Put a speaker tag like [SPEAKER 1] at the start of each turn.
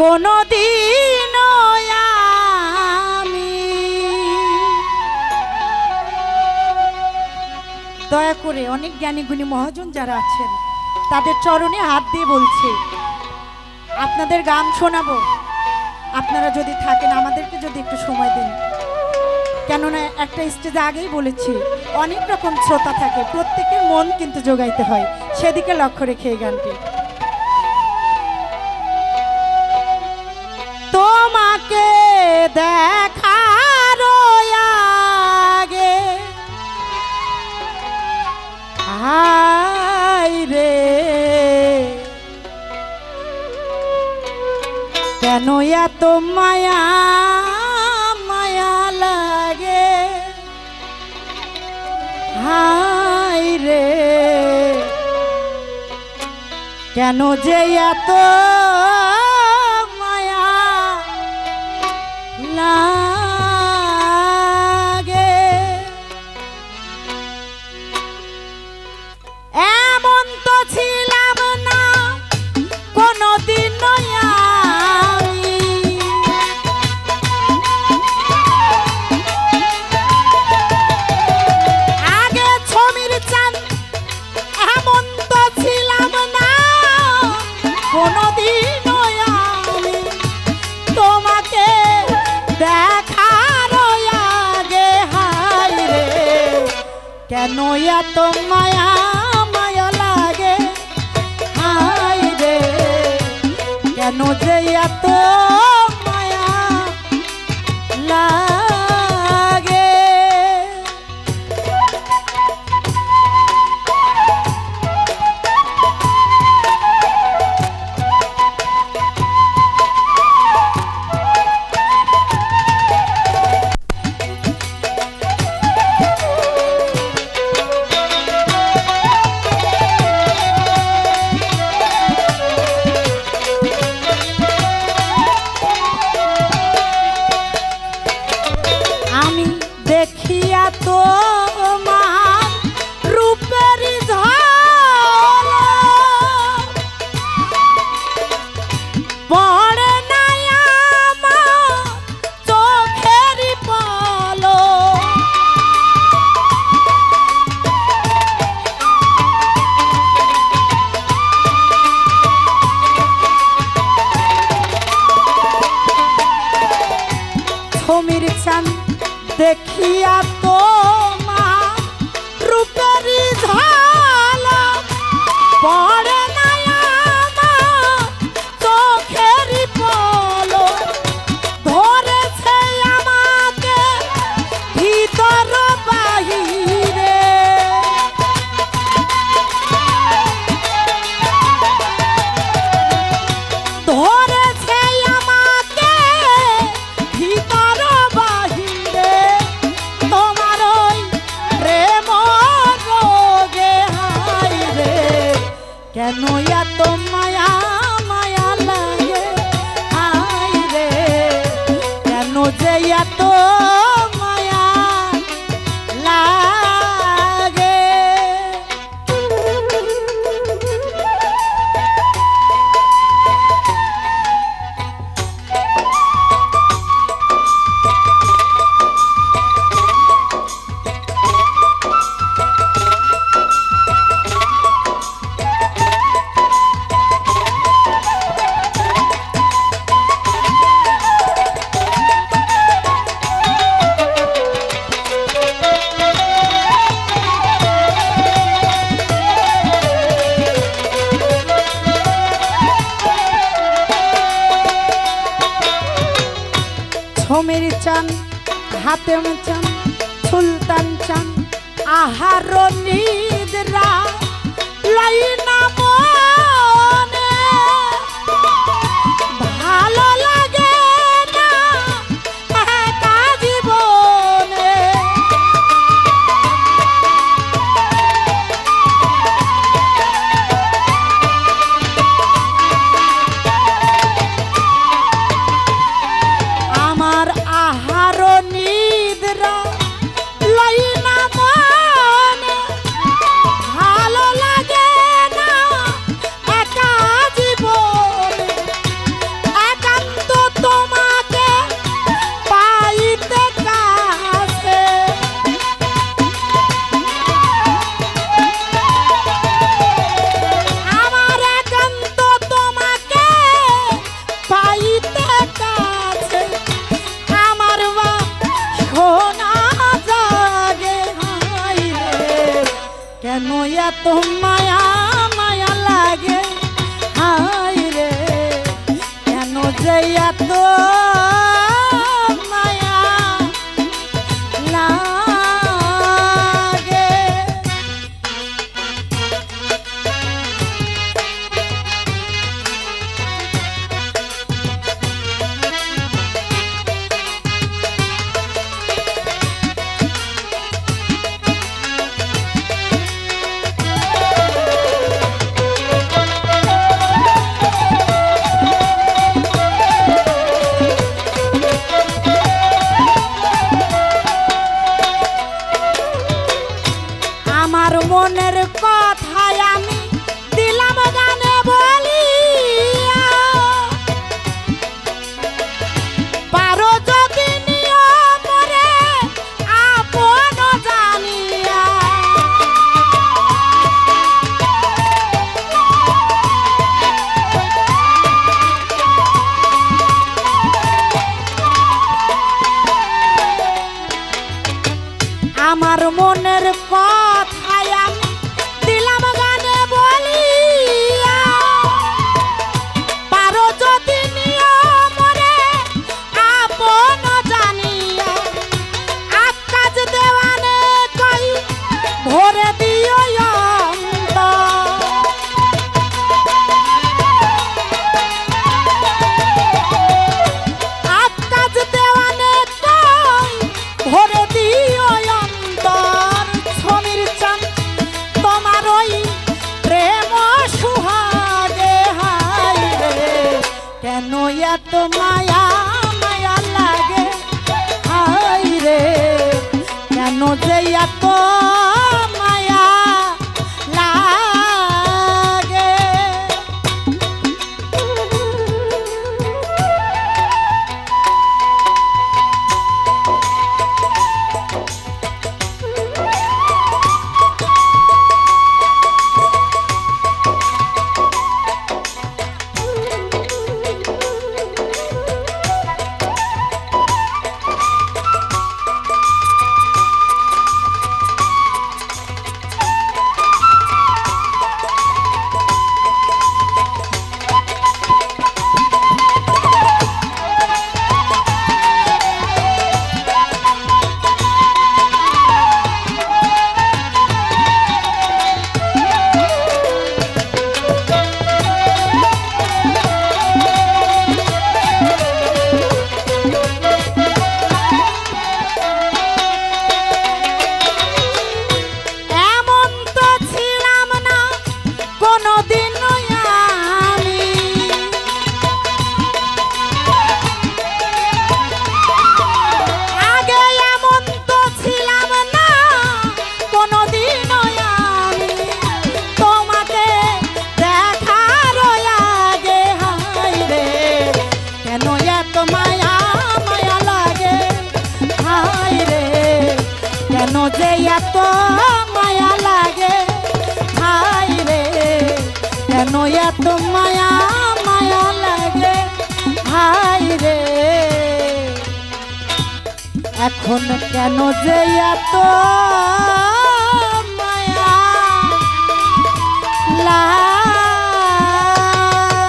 [SPEAKER 1] কোনো দিন আমি দয়া করে অনেক জ্ঞানী গুণী মহাজন যারা আছেন, তাদের চরণে হাত দিয়ে বলছে, আপনাদের গান শোনাবো। আপনারা যদি থাকেন, আমাদেরকে যদি একটু সময় দেন। কেননা একটা স্টেজে আগেই বলেছি, অনেক রকম শ্রোতা থাকে, প্রত্যেকের মন কিন্তু যোগাইতে হয়। সেদিকে লক্ষ্য রেখে এই গানটি। দেখার আগে। হায় রে। কেন এত মায়া মায়া লাগে? হায় রে। কেন যে এত কেন এত মায়া। এত মায়া মায়া হাতে চান সুলতান চান আহার নিদ্রা লাইনা як то. এত মায়া কেন এত মায়া মায়া লাগে। ভাই রে। এখন কেন যে এত মায়া? লাগে